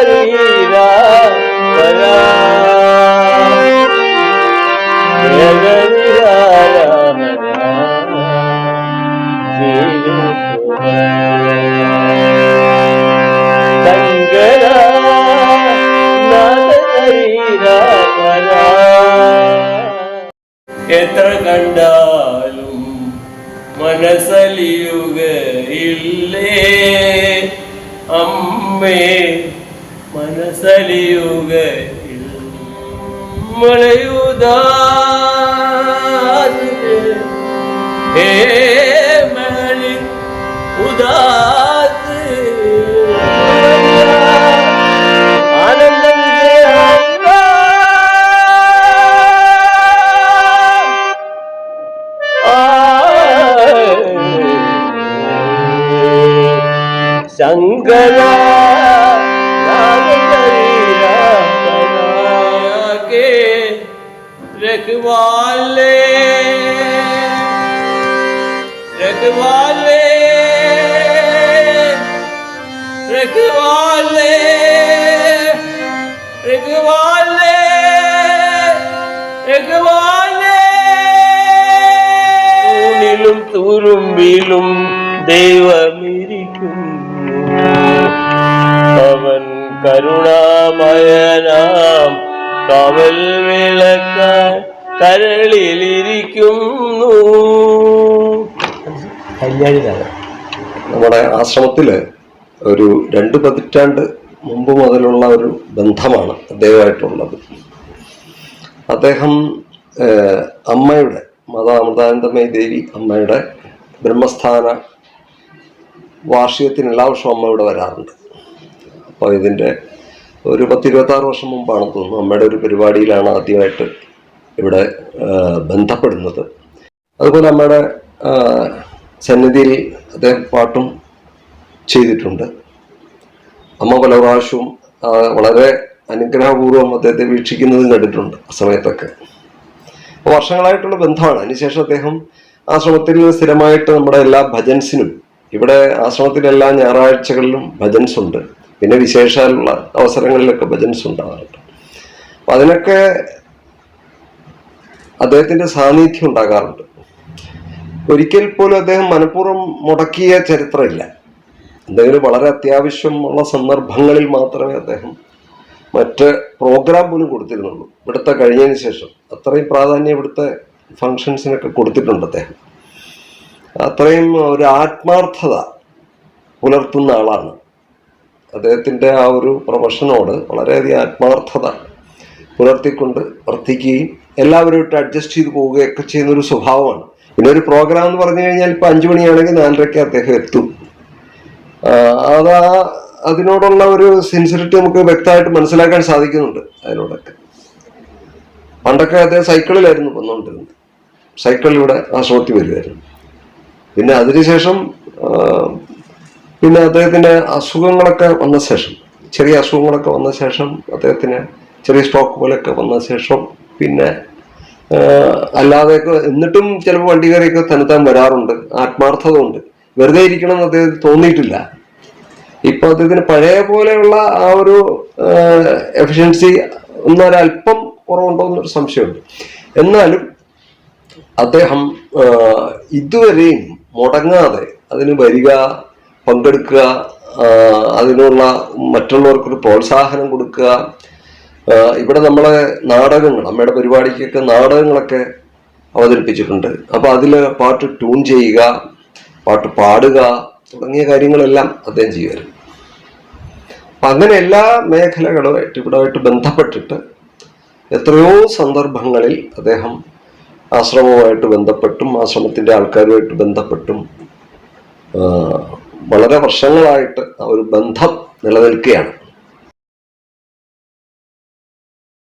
ಶರೀರ ಪರ. ಸಂಗರ ನಾದರೀರ ಪರ. ಎತ್ರ ಕಂಡಾಲುಂ മനസ്സലിയുകയില്ലേ അമ്മേ മനസ്സലിയുകയില്ല മഴയുദാസ് ഹേ മണി ഉദാസ് ആനന്ദ. ശങ്കര. रघुवाले रघुवाले रघुवाले रघुवाले ரகுவானே தூணிலும் துரும்பிலும் தெய்வமிரிக்கும். அவன் கருணாமயனாம். கவல் விளக்க കരളിലിരിക്കുന്നു. നമ്മുടെ ആശ്രമത്തിൽ ഒരു രണ്ട് പതിറ്റാണ്ട് മുമ്പ് മുതലുള്ള ഒരു ബന്ധമാണ് അദ്ദേഹമായിട്ടുള്ളത്. അദ്ദേഹം അമ്മയുടെ മാതാ അമൃതാനന്ദമയ ദേവി അമ്മയുടെ ബ്രഹ്മസ്ഥാന വാർഷികത്തിന് എല്ലാ വർഷവും അമ്മ ഇവിടെ വരാറുണ്ട്. അപ്പോൾ ഇതിന്റെ ഒരു പത്തിരുപത്താറ് വർഷം മുമ്പാണെന്ന് തോന്നുന്നു അമ്മയുടെ ഒരു പരിപാടിയിലാണ് ആദ്യമായിട്ട് ഇവിടെ ബന്ധപ്പെടുന്നത്. അതുപോലെ നമ്മുടെ സന്നിധിയിൽ അദ്ദേഹം പാട്ടും ചെയ്തിട്ടുണ്ട്. അമ്മ പല പ്രാവശ്യവും വളരെ അനുഗ്രഹപൂർവം അദ്ദേഹത്തെ വീക്ഷിക്കുന്നതും കണ്ടിട്ടുണ്ട് ആ സമയത്തൊക്കെ. വർഷങ്ങളായിട്ടുള്ള ബന്ധമാണ്. അതിനുശേഷം അദ്ദേഹം ആശ്രമത്തിൽ സ്ഥിരമായിട്ട് നമ്മുടെ എല്ലാ ഭജൻസിനും ഇവിടെ ആശ്രമത്തിലെ എല്ലാ ഞായറാഴ്ചകളിലും ഭജൻസ് ഉണ്ട് പിന്നെ വിശേഷാലുള്ള അവസരങ്ങളിലൊക്കെ ഭജൻസ് ഉണ്ടാകാറുണ്ട് അപ്പം അതിനൊക്കെ അദ്ദേഹത്തിന്റെ സാന്നിധ്യം ഉണ്ടാകാറുണ്ട്. ഒരിക്കൽ പോലും അദ്ദേഹം മനഃപൂർവം മുടക്കിയ ചരിത്രമില്ല. എന്തെങ്കിലും വളരെ അത്യാവശ്യമുള്ള സന്ദർഭങ്ങളിൽ മാത്രമേ അദ്ദേഹം മറ്റ് പ്രോഗ്രാം പോലും കൊടുത്തിരുന്നുള്ളൂ. ഇവിടുത്തെ കഴിഞ്ഞതിന് ശേഷം. അത്രയും പ്രാധാന്യം ഇവിടുത്തെ ഫങ്ഷൻസിനൊക്കെ കൊടുത്തിട്ടുണ്ട് അദ്ദേഹം. അത്രയും ഒരു ആത്മാർത്ഥത പുലർത്തുന്ന ആളാണ്. അദ്ദേഹത്തിന്റെ ആ ഒരു പ്രൊഫഷനോട് വളരെയധികം ആത്മാർത്ഥത പുലർത്തിക്കൊണ്ട് വർത്തിക്കുകയും എല്ലാവരുമായിട്ട് അഡ്ജസ്റ്റ് ചെയ്ത് പോവുകയൊക്കെ ചെയ്യുന്ന ഒരു സ്വഭാവമാണ്. പിന്നെ ഒരു പ്രോഗ്രാം എന്ന് പറഞ്ഞു കഴിഞ്ഞാൽ ഇപ്പം അഞ്ചു മണിയാണെങ്കിൽ നാലരയ്ക്ക് അദ്ദേഹം എത്തും. ആ, അത് ആ അതിനോടുള്ള ഒരു സെൻസിറ്റിവിറ്റി നമുക്ക് വ്യക്തമായിട്ട് മനസ്സിലാക്കാൻ സാധിക്കുന്നുണ്ട് അതിനോടൊക്കെ. പണ്ടൊക്കെ അദ്ദേഹം സൈക്കിളിലായിരുന്നു വന്നുകൊണ്ടിരുന്നത്. സൈക്കിളിലൂടെ ആശ്രമത്തിൽ വരുമായിരുന്നു പിന്നെ അതിനുശേഷം ആ, പിന്നെ അദ്ദേഹത്തിന്റെ അസുഖങ്ങളൊക്കെ വന്ന ശേഷം ചെറിയ അസുഖങ്ങളൊക്കെ വന്ന ശേഷം അദ്ദേഹത്തിന് ചെറിയ സ്ട്രോക്ക് പോലെയൊക്കെ വന്ന ശേഷം പിന്നെ അല്ലാതെ എന്നിട്ടും ചിലപ്പോൾ വണ്ടി കയറിയൊക്കെ തന്നെത്താൻ വരാറുണ്ട് ആത്മാർത്ഥത ഉണ്ട് വെറുതെ ഇരിക്കണം എന്ന് അദ്ദേഹത്തിന് തോന്നിയിട്ടില്ല. ഇപ്പൊ അദ്ദേഹത്തിന് പഴയ പോലെയുള്ള ആ ഒരു എഫിഷ്യൻസി ഒന്നൊരല്പം കുറവുണ്ടോ എന്നൊരു സംശയമുണ്ട്. എന്നാലും അദ്ദേഹം ഇതുവരെയും മുടങ്ങാതെ അതിന് വരിക പങ്കെടുക്കുക അതിനുള്ള മറ്റുള്ളവർക്കൊരു പ്രോത്സാഹനം കൊടുക്കുക ഇവിടെ നമ്മളെ നാടകങ്ങൾ അമ്മയുടെ പരിപാടിക്കൊക്കെ നാടകങ്ങളൊക്കെ അവതരിപ്പിച്ചിട്ടുണ്ട്. അപ്പോൾ അതിൽ പാട്ട് ട്യൂൺ ചെയ്യുക പാട്ട് പാടുക തുടങ്ങിയ കാര്യങ്ങളെല്ലാം അദ്ദേഹം ചെയ്യുമായിരുന്നു. അങ്ങനെ എല്ലാ മേഖലകളുമായിട്ട് ഇവിടെയായിട്ട് ബന്ധപ്പെട്ടിട്ട് എത്രയോ സന്ദർഭങ്ങളിൽ അദ്ദേഹം ആശ്രമവുമായിട്ട് ബന്ധപ്പെട്ടും ആശ്രമത്തിന്റെ ആൾക്കാരുമായിട്ട് ബന്ധപ്പെട്ടും വളരെ വർഷങ്ങളായിട്ട് ആ ഒരു ബന്ധം നിലനിൽക്കുകയാണ്.